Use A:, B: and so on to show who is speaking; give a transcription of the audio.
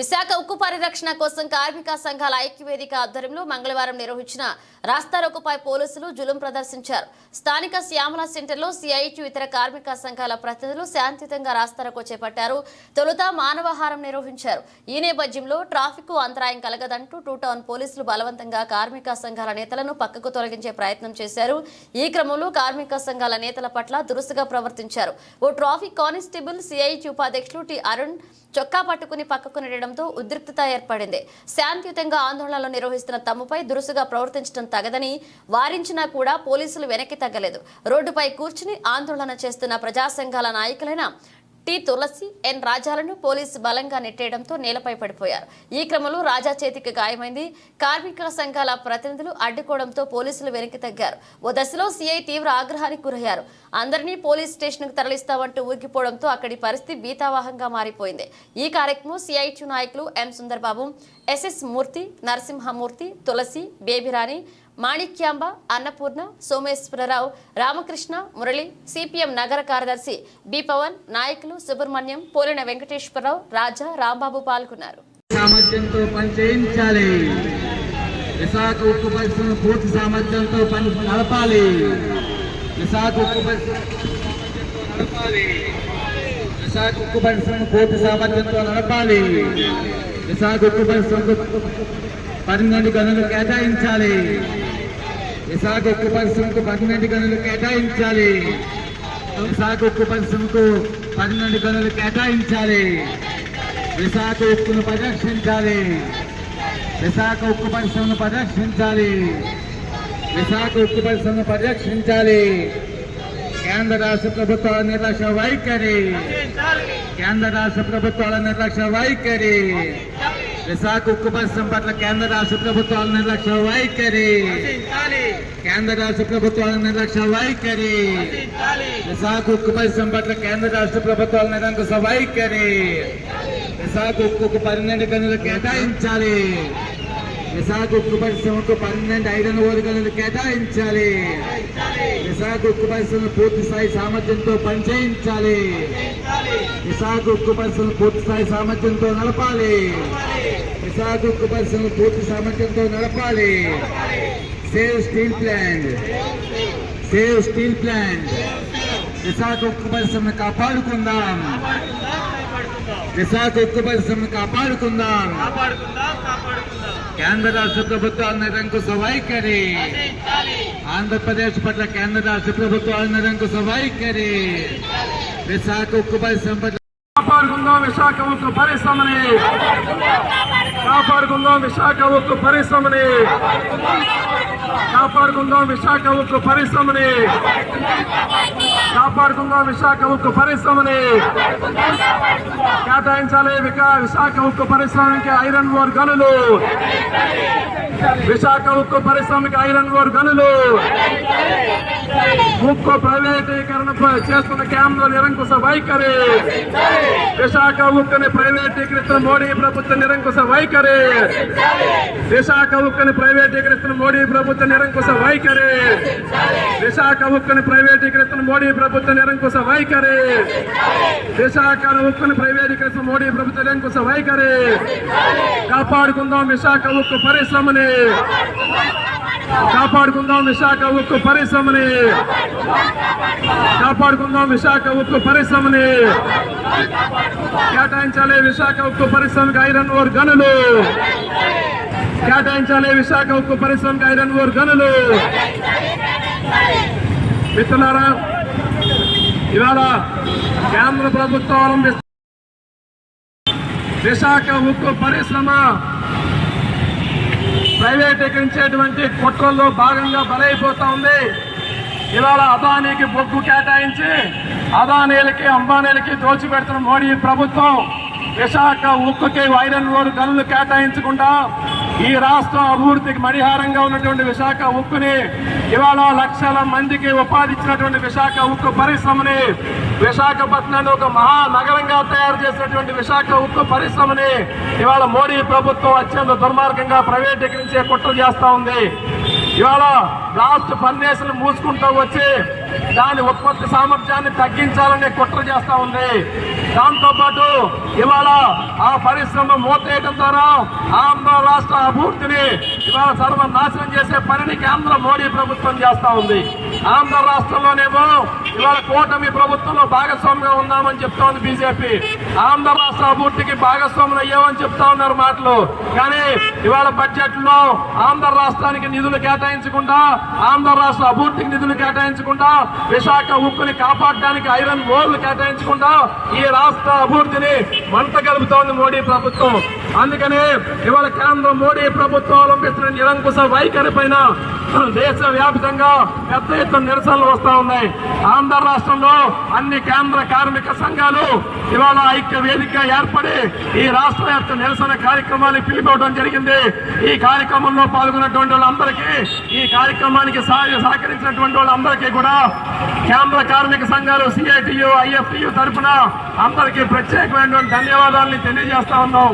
A: విశాఖ ఉక్కు పరిరక్షణ కోసం కార్మిక సంఘాల ఐక్యవేదిక ఆధ్వర్యంలో మంగళవారం నిర్వహించిన రాస్తారోకుపై పోలీసులు జులుం ప్రదర్శించారు. స్థానిక శ్యామల సెంటర్లో సిఐటి ఇతర కార్మిక సంఘాల ప్రతినిధులు శాంతియుతంగా రాస్తారోకో చేపట్టారు. తొలుత మానవహారం నిర్వహించారు. ఈ నేపథ్యంలో ట్రాఫిక్ అంతరాయం కలగదంటూ టూ టౌన్ పోలీసులు బలవంతంగా కార్మిక సంఘాల నేతలను పక్కకు తొలగించే ప్రయత్నం చేశారు. ఈ క్రమంలో కార్మిక సంఘాల నేతల పట్ల దురుసుగా ప్రవర్తించారు. ఓ ట్రాఫిక్ కానిస్టేబుల్ సిఐటి ఉపాధ్యక్షులు టి అరుణ్ చొక్కా పట్టుకుని పక్కకు నెట్టడంతో ఉద్రిక్తత ఏర్పడింది. శాంతియుతంగా ఆందోళనలు నిర్వహిస్తున్న తమపై దురుసుగా ప్రవర్తించడం తగదని వారించినా కూడా పోలీసులు వెనక్కి తగ్గలేదు. రోడ్డుపై కూర్చుని ఆందోళన చేస్తున్న ప్రజా సంఘాల నాయకులైన టి తులసి ఎన్ రాజాలను పోలీసు బలంగా నెట్టేయడంతో నేలపై పడిపోయారు. ఈ క్రమంలో రాజా చేతికి గాయమైంది. కార్మిక సంఘాల ప్రతినిధులు అడ్డుకోవడంతో పోలీసులు వెనక్కి తగ్గారు. ఓ దశలో సీఐ తీవ్ర ఆగ్రహానికి గురయ్యారు. అందరినీ పోలీస్ స్టేషన్కు తరలిస్తామంటూ ఊగిపోవడంతో అక్కడి పరిస్థితి బీతావాహంగా మారిపోయింది. ఈ కార్యక్రమం సిఐటి నాయకులు M Sundarbabu SS Murthy Narasimhamurthy Tulasi Babyrani Manikyamba Annapurna Someswararao Ramakrishna Murali CPM నగర కార్యదర్శి బి పవన్ నాయకులు సుబ్రహ్మణ్యం పోలిన వెంకటేశ్వరరావు రాజా రాంబాబు పాల్గొన్నారు.
B: సామర్థ్యంతో పనిచేయించాలి. విశాఖ ఉక్కు పరిశ్రమ పూర్తి సామర్థ్యంతో పని నడపాలి. విశాఖ ఉక్కు పరిశ్రమ నడపాలి. విశాఖ ఉక్కు పరిశ్రమ పూర్తి సామర్థ్యంతో నడపాలి. విశాఖ ఉక్కు పరిశ్రమకు పన్నెండు గనులు కేటాయించాలి. విశాఖ ఉక్కు పరిశ్రమకు పన్నెండు గనులు కేటాయించాలి. విశాఖ ఉక్కు పరిశ్రమకు పన్నెండు గనులు కేటాయించాలి. విశాఖ ఉక్కును పరిరక్షించాలి విశాఖ ఉక్కు పరిశ్రమను పరిరక్షించాలి విశాఖ ఉక్కు పరిశ్రమను పరిరక్షించాలి కేంద్ర రాష్ట్ర ప్రభుత్వాల నిర్లక్ష్య వైఖరి. కేంద్ర రాష్ట్ర ప్రభుత్వాల నిర్లక్ష్య వైఖరి. విశాఖ ఉక్కు పరిశ్రమ పట్ల కేంద్ర రాష్ట్ర ప్రభుత్వాల నిర్లక్ష్య వైఖరి. కేంద్ర రాష్ట్ర ప్రభుత్వాల నిర్లక్ష్య వైఖరి. విశాఖ ఉక్కు పరిశ్రమ పట్ల కేంద్ర రాష్ట్ర ప్రభుత్వాల నిరంకుశ వైఖరి. విశాఖ ఉక్కుకు పన్నెండు గనులు కేటాయించాలి. విశాఖ ఉక్కు పరిశ్రమకు పన్నెండు ఐరన్ ఓరు గనులు కేటాయించాలి. విశాఖ ఉక్కు పరిశ్రమ పూర్తి స్థాయి సామర్థ్యంతో పనిచేయించాలి. విశాఖ ఉక్కు పరిశ్రమ పూర్తి స్థాయి సామర్థ్యంతో నడపాలి. విశాఖ ఉక్కు పరిశ్రమ పూర్తి సామర్థ్యంతో నడపాలి save steel plant save steel plant Visakha ఉక్కు పరిశ్రమను కాపాడుకుందాం విశాఖ ఉక్కు పరిశ్రమను కాపాడుకుందాం కేంద్ర రాష్ట్ర ప్రభుత్వాల నిరంకుశ వైఖరి ఆంధ్రప్రదేశ్ పట్ల కేంద్ర రాష్ట్ర ప్రభుత్వాల నిరంకుశ వైఖరి విశాఖ ఉక్కు పరిశ్రమ పట్ల
C: కాపాడుకుందాం విశాఖ ఉక్కు పరిశ్రమని కాపాడుకుందాం విశాఖ ఉక్కు పరిశ్రమని. కాపాడుకుందాం విశాఖ ఉక్కు పరిశ్రమని. కాపాడుకుందాం విశాఖ ఉక్కు పరిశ్రమని. కేటాయించాలి వికా- విశాఖ ఉక్కు పరిశ్రమకి ఐరన్ ఓర్ గనులు. విశాఖ ఉక్కు పరిశ్రమకి ఐరన్ ఓర్ గనులు. ఉక్కు ప్రైవేటీకరణ చేస్తున్న కేంద్ర నిరంకుశ వైఖరి. విశాఖ ఉక్కుని ప్రైవేటీకరిస్తున్న మోడీ ప్రభుత్వ నిరంకుశ వైఖరి. విశాఖ ఉక్కుని ప్రైవేటీకరిస్తున్న మోడీ ప్రభుత్వ నిరంకుశ వైఖరి. విశాఖ ఉక్కుని ప్రైవేటీకరిస్తున్న మోడీ ప్రభుత్వ నిరంకుశ వైఖరి. విశాఖ ఉక్కుని ప్రైవేటీకరిస్తున్న మోడీ ప్రభుత్వ నిరంకుశ వైఖరి. కాపాడుకుందాం విశాఖ ఉక్కు పరిశ్రమని. కాపాడుకుందాం విశాఖ ఉక్కు పరిశ్రమని. కాపాడుకుందాం విశాఖ ఉక్కు పరిశ్రమని. కేటాయించాలి విశాఖ ఉక్కు పరిశ్రమకి ఐరన్ ఓర్ గనులు. కేటాయించాలి విశాఖ ఉక్కు పరిశ్రమకి ఐరన్ ఓర్ గనులు. మిత్రులారా ఇవాళ కేంద్ర ప్రభుత్వం విశాఖ ఉక్కు పరిశ్రమ ప్రైవేటీకరించేటువంటి కుట్రల్లో భాగంగా బలైపోతా ఉంది. ఇవాళ అదానీకి బొగ్గు కేటాయించి అదానీలకి అంబానీలకి దోచిపెడుతున్న మోడీ ప్రభుత్వం విశాఖ ఉక్కుకి ఐరన్ రోడ్ గనులు కేటాయించకుండా ఈ రాష్ట్రం అభివృద్ధికి మణిహారంగా ఉన్నటువంటి విశాఖ ఉక్కుని ఇవాళ లక్షల మందికి ఉపాధి ఇచ్చినటువంటి విశాఖ ఉక్కు పరిశ్రమని విశాఖపట్నాన్ని ఒక మహానగరంగా తయారు చేసినటువంటి విశాఖ ఉక్కు పరిశ్రమని ఇవాళ మోడీ ప్రభుత్వం అత్యంత దుర్మార్గంగా ప్రైవేటీకరించే కుట్ర చేస్తా ఉంది. ఇవాళ లాస్ట్ ఫర్నేసులు మూసుకుంటూ వచ్చి దాని ఉత్పత్తి సామర్థ్యాన్ని తగ్గించాలనే కుట్ర చేస్తూ ఉంది. దాంతోపాటు ఇవాళ ఆ పరిశ్రమ మూతేయడం ద్వారా ఆంధ్ర రాష్ట్ర అభివృద్ధిని ఇవాళ సర్వనాశనం చేసే పనిని కేంద్ర మోడీ ప్రభుత్వం చేస్తూ ఉంది. ఆంధ్ర రాష్ట్రంలోనేమో ఇవాళ కూటమి ప్రభుత్వంలో భాగస్వామిగా ఉన్నామని చెప్తోంది బీజేపీ. ఆంధ్ర రాష్ట్ర అభివృద్ధికి భాగస్వాములు అయ్యామని చెప్తా ఉన్నారు మాటలు. కానీ ఇవాళ బడ్జెట్లో ఆంధ్ర రాష్ట్రానికి నిధులు కేటాయించకుండా ఆంధ్ర రాష్ట్ర అభివృద్ధికి నిధులు కేటాయించకుండా విశాఖ ఉక్కుని కాపాడడానికి ఐరన్ ఓర్లు కేటాయించకుండా ఈ రాష్ట్ర అభివృద్ధిని మంట కలుపుతోంది మోడీ ప్రభుత్వం. అందుకనే ఇవాళ కేంద్ర మోడీ ప్రభుత్వం అవలంబిస్తున్న నిరంకుశ వైఖరి పైన దేశ వ్యాప్తంగా పెద్ద ఎత్తున నిరసనలు వస్తా ఉన్నాయి. ఆంధ్ర రాష్ట్రంలో అన్ని కేంద్ర కార్మిక సంఘాలు ఇవాళ ఐక్య వేదిక ఏర్పడి ఈ రాష్ట్ర యొక్క నిరసన కార్యక్రమాన్ని పిలిపోవడం జరిగింది. ఈ కార్యక్రమంలో పాల్గొన్నటువంటి వాళ్ళందరికీ ఈ కార్యక్రమానికి సహకరించినటువంటి వాళ్ళందరికీ కూడా కేంద్ర కార్మిక సంఘాలు సిఐటియు ఐఎఫ్టియు తరఫున అందరికీ ప్రత్యేకమైనటువంటి ధన్యవాదాలని తెలియజేస్తా ఉన్నాం.